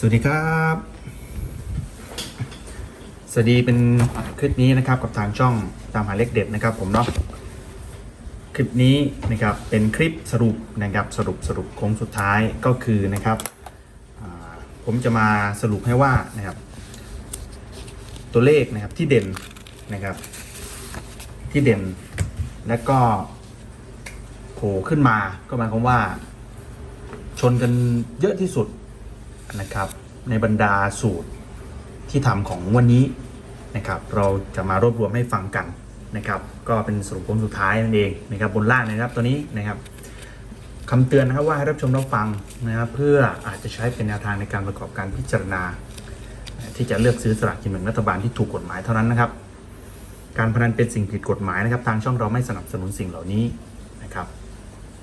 สวัสดีครับ สวัสดีเป็นคลิปนี้นะครับกับทางช่องตามหาเลขเด็ดนะครับ ผมเนาะ คลิปนี้นะครับเป็นคลิปสรุปนะครับสรุปสรุปโค้งสุดท้ายก็คือนะครับผมจะมาสรุปให้ว่านะครับ ตัวเลขนะครับที่เด่นนะครับ ที่เด่นและก็โผล่ขึ้นมาก็หมายความว่า ชนกันเยอะที่สุด นะครับ ในบรรดาสูตรที่ทำของวันนี้นะครับ เราจะมารวบรวมให้ฟังกันนะครับ ก็เป็นสรุปผลสุดท้ายนั่นเองนะครับบนล่างนะครับตัวนี้นะครับคำเตือนนะครับว่าให้รับชมรับฟังนะครับเพื่ออาจจะใช้เป็นแนวทางในการประกอบการพิจารณา ที่จะเลือกซื้อสลากกินแบ่งรัฐบาลที่ถูกกฎหมายเท่านั้นนะครับ การพนันเป็นสิ่งผิดกฎหมายนะครับ ทางช่องเราไม่สนับสนุนสิ่งเหล่านี้นะครับ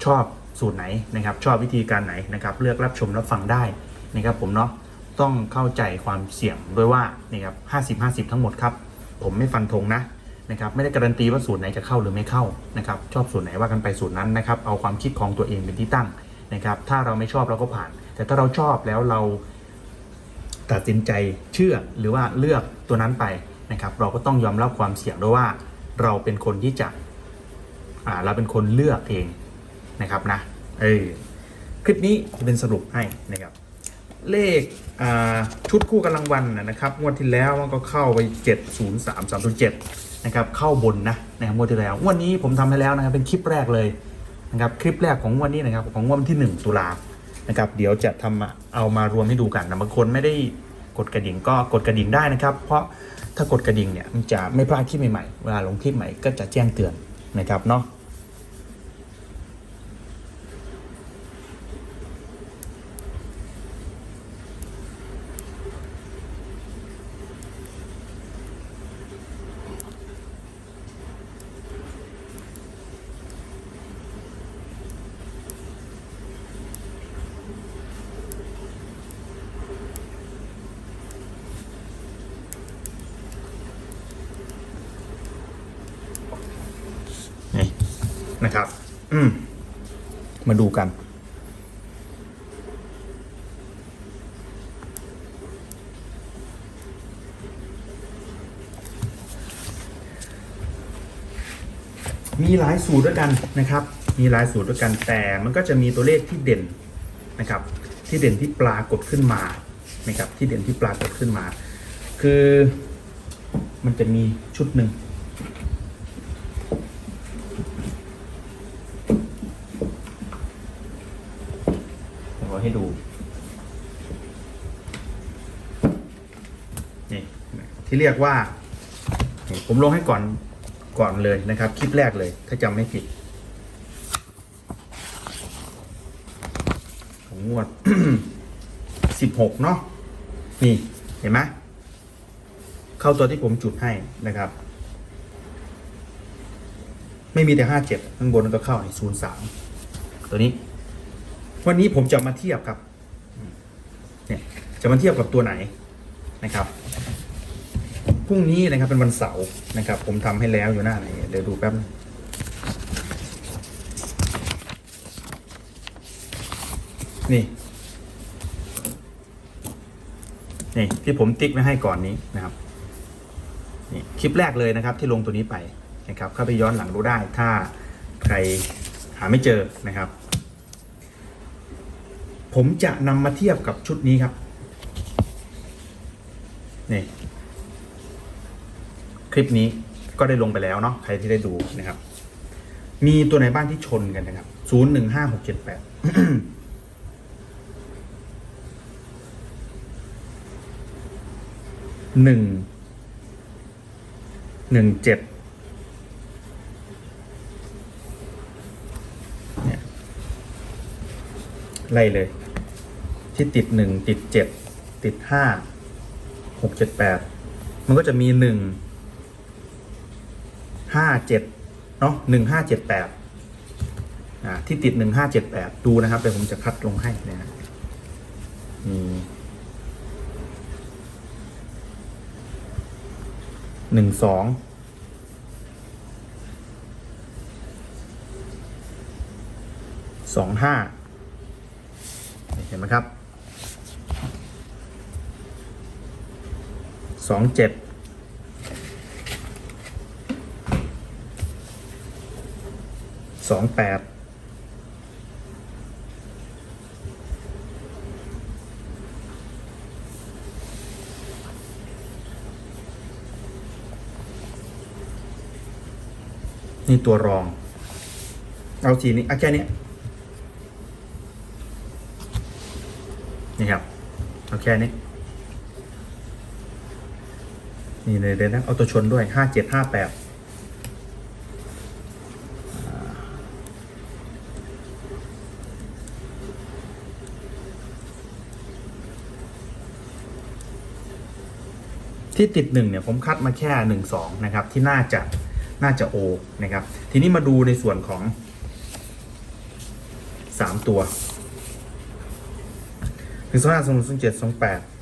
ชอบสูตรไหนนะครับ ชอบวิธีการไหนนะครับ เลือกรับชมรับฟังได้ นะครับผมเนาะต้องเข้าใจความเสี่ยงด้วยว่านี่ครับห้าสิบห้าสิบทั้งหมดครับ ผมไม่ฟันธงนะนะครับไม่ได้การันตีว่าสูตรไหนจะเข้าหรือไม่เข้านะครับชอบสูตรไหนว่ากันไปสูตรนั้นนะครับเอาความคิดของตัวเองเป็นที่ตั้งนะครับถ้าเราไม่ชอบเราก็ผ่าน แต่ถ้าเราชอบแล้วเราตัดสินใจเชื่อหรือว่าเลือกตัวนั้นไปนะครับเราก็ต้องยอมรับความเสี่ยงด้วยว่าเราเป็นคนที่จะอ่าเราเป็นคนเลือกเองนะครับนะเออคลิปนี้จะเป็นสรุปให้นะครับ เลขชุดคู่กำลังวันนะนะครับงวดที่แล้วมันก็เข้าไป 703 307นะครับเข้าบนนะนะครับงวดที่แล้วงวดนี้ผมทำให้แล้วนะครับเป็นคลิปแรกเลยนะครับคลิปแรกของงวดนี้นะครับของงวดวันที่ 1 ตุลานะครับเดี๋ยวจะทำมาเอามารวมให้ดูกันนะบางคนไม่ได้กดกระดิ่งก็กดกระดิ่งได้นะครับ เพราะถ้ากดกระดิ่งเนี่ยมันจะไม่พลาดคลิปใหม่ๆเวลาลงคลิปใหม่ก็จะแจ้งเตือนนะครับเนาะ นี่ นะครับ อืม มาดูกัน มีหลายสูตรด้วยกันนะครับ มีหลายสูตรด้วยกันแต่มันก็จะมีตัวเลขที่เด่นนะครับ ที่เด่นที่ปรากฏขึ้นมานะครับ ที่เด่นที่ปรากฏขึ้นมา คือมันจะมีชุดหนึ่ง ผมเอา ให้ดูนี่ที่เรียกว่า ผมลงให้ก่อนก่อนเลยนะครับ คลิปแรกเลย ถ้าจำไม่ผิดของงวดสิบหกเนาะนี่เห็นไหมเข้าตัวที่ผมจุดให้นะครับ ไม่มีแต่ห้าเจ็ดข้างบนก็เข้าในศูนย์สามตัวนี้ วันนี้ผมจะมาเทียบครับเนี่ยจะมาเทียบกับตัวไหนนะครับพรุ่งนี้นะครับเป็นวันเสาร์นะครับ ผมทำให้แล้วอยู่หน้าไหนเดี๋ยวดูแป๊บนึงนี่นี่ที่ผมติ๊กไว้ให้ก่อนนี้นะครับนี่คลิปแรกเลยนะครับ ที่ลงตัวนี้ไปนะครับเข้าไปย้อนหลังดูได้ ถ้าใครหาไม่เจอนะครับ ผมจะนำมาเทียบกับชุดนี้ครับ นี่ คลิปนี้ก็ได้ลงไปแล้วเนาะใครที่ได้ดูนะครับ มีตัวไหนบ้างที่ชนกันนะครับศูนย์หนึ่งห้าหกเจ็ดแปดหนึ่งหนึ่งเจ็ดเนี่ยไล่เลย ที่ติดหนึ่งติดเจ็ดติดห้าหกเจ็ดแปดมันก็จะมีหนึ่งห้าเจ็ดเนาะหนึ่งห้าเจ็ดแปดอ่าที่ติดหนึ่งห้าเจ็ดแปดดูนะครับเดี๋ยวผมจะคัดลงให้นะฮะมีหนึ่งสองสองห้าเห็นไหมครับ สองเจ็ดสองแปดนี่ตัวรอง เอาสีนี้อะแค่นี้นี่ครับ เอาแค่นี้ นี่เลยเลยนะเอาตัวชนด้วยห้าเจ็ดห้าแปดที่ติดหนึ่งเนี่ยผมคัดมาแค่หนึ่งสองนะครับ ที่น่าจะน่าจะโอนะครับ ทีนี้มาดูในส่วนของสามตัวหนึ่งสองห้า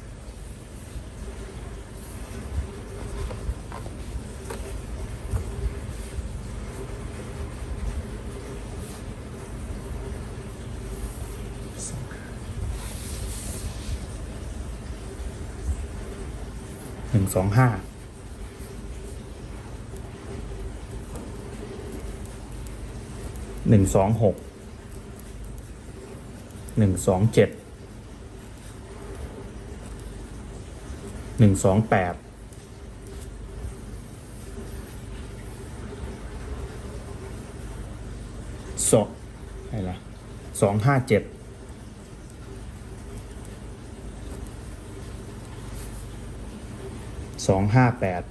สองหนึ่งสองเจ็ดสองแปดหนึ่งสองห้าหนึ่งสองหกหนึ่งสองเจ็ดหนึ่งสองแปดสองอะไรล่ะสองห้าเจ็ด สองห้าแปด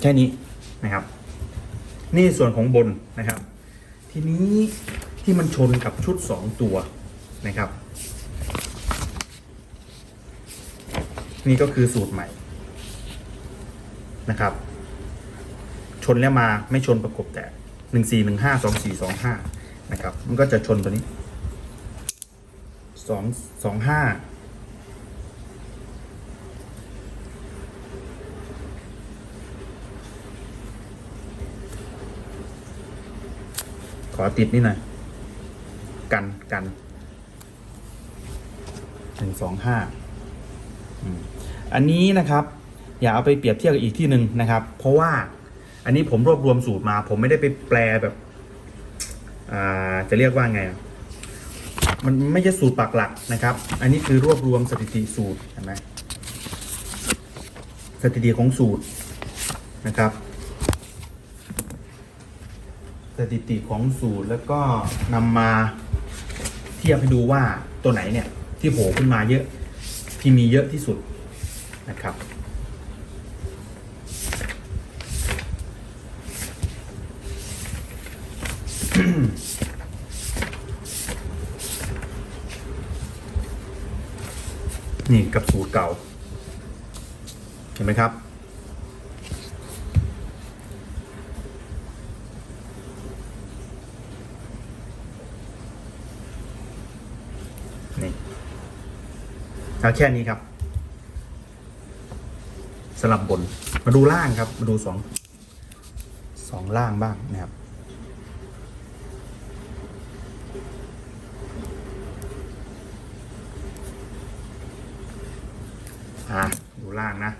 แค่นี้นะครับ นี่ส่วนของบนนะครับ ทีนี้ที่มันชนกับชุดสองตัวนะครับ นี่ก็คือสูตรใหม่นะครับ นแล้วมาไม่ชนประกบแต่หนึ่งสี่หนึ่งห้าสองสี่สองห้านะครับ มันก็จะชนตัวนี้สองสองห้าขอติดนี่หน่อยกันกันหนึ่งสองห้าอันนี้นะครับ อย่าเอาไปเปรียบเทียบกับอีกที่หนึ่งนะครับ เพราะว่า อันนี้ผมรวบรวมสูตรมา ผมไม่ได้ไปแปลแบบ อ่า จะเรียกว่าไง มันไม่ใช่สูตรปักหลักนะครับ อันนี้คือรวบรวมสถิติสูตรเห็นไหมสถิติของสูตรนะครับ สถิติของสูตรแล้วก็นำมาเทียบให้ดูว่าตัวไหนเนี่ยที่โผล่ขึ้นมาเยอะที่มีเยอะที่สุดนะครับ นี่กับสูตรเก่า เห็นไหมครับ นี่เอาแค่นี้ครับสลับบน มาดูล่างครับ มาดูสองสองล่างบ้างนะครับ อะ ดูล่างนะ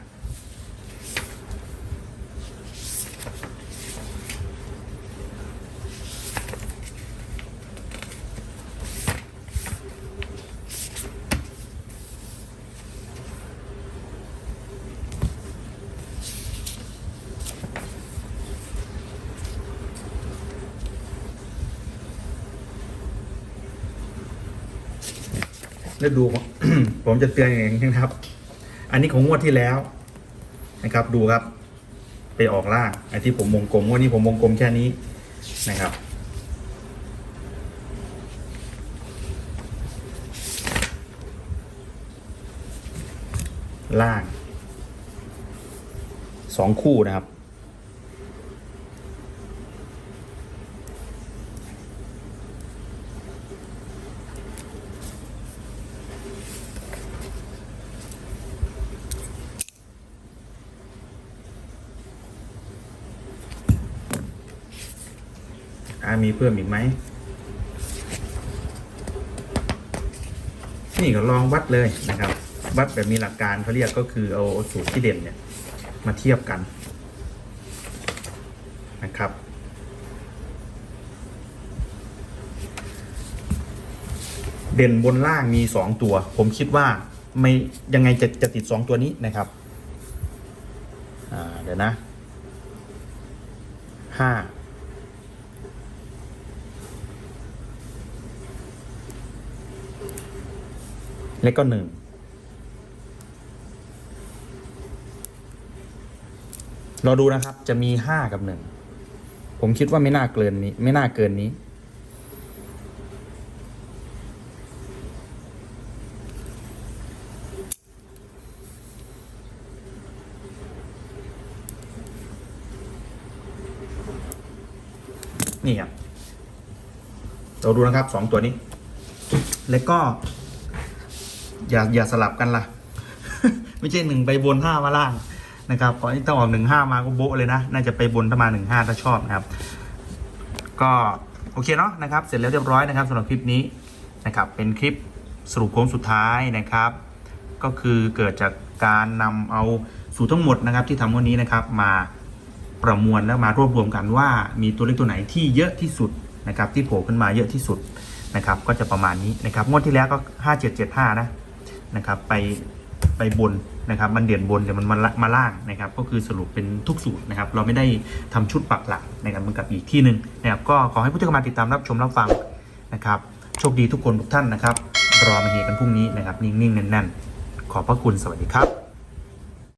แล้วดู ผมจะเตือนอย่างนี้นะครับ อันนี้ของงวดที่แล้วนะครับ ดูครับ ไปออกล่างไอ้ที่ผมวงกลมงวดนี้ผมวงกลมแค่นี้นะครับ ล่างสองคู่นะครับ มีเพิ่มอีกไหม นี่ก็ลองวัดเลยนะครับ วัดแบบมีหลักการเขาเรียกก็คือเอาสูตรที่เด่นเนี่ยมาเทียบกันนะครับเด่นบนล่างมี 2 ตัว ผมคิดว่าไม่ยังไงจะจะติด 2 ตัวนี้นะครับเดี๋ยวนะ 5 และก็หนึ่งเรอดูนะครับจะมีห้ากับหนึ่งผมคิดว่าไม่น่าเกินนี้ ไม่น่าเกินนี้ นี่ครับเราดูนะครับสองตัวนี้ แล้วก็ อย่าอย่าสลับกันล่ะ ไม่ใช่หนึ่งไปบนห้ามาล่างนะครับก่อนที่ต้องออกหนึ่งห้ามาก็โบะเลยนะ น่าจะไปบนถ้ามาหนึ่งห้าถ้าชอบนะครับ ก็โอเคเนาะนะครับ เสร็จแล้วเรียบร้อยนะครับสำหรับคลิปนี้นะครับ เป็นคลิปสรุปโค้งสุดท้ายนะครับ ก็คือเกิดจากการนำเอาสูตรทั้งหมดนะครับ ที่ทำวันนี้นะครับมาประมวลแล้วมารวบรวมกันว่ามีตัวเลขตัวไหนที่เยอะที่สุดนะครับ ที่โผล่ขึ้นมาเยอะที่สุดนะครับ ก็จะประมาณนี้นะครับงวดที่แล้วก็ 5775 นะ นะครับ ไปไปบนนะครับ มันเด่นบนแต่มันมาลมาล่างนะครับ ก็คือสรุปเป็นทุกสูตรนะครับ เราไม่ได้ทำชุดปักหลักนะครับมันกับอีกที่หนึ่งนะครับ ก็ขอให้ผู้ที่เข้ามาติดตามรับชมรับฟังนะครับ โชคดีทุกคนทุกท่านนะครับ รอมาเฮกันพรุ่งนี้นะครับ นิ่งๆแน่นๆ ขอบพระคุณสวัสดีครับ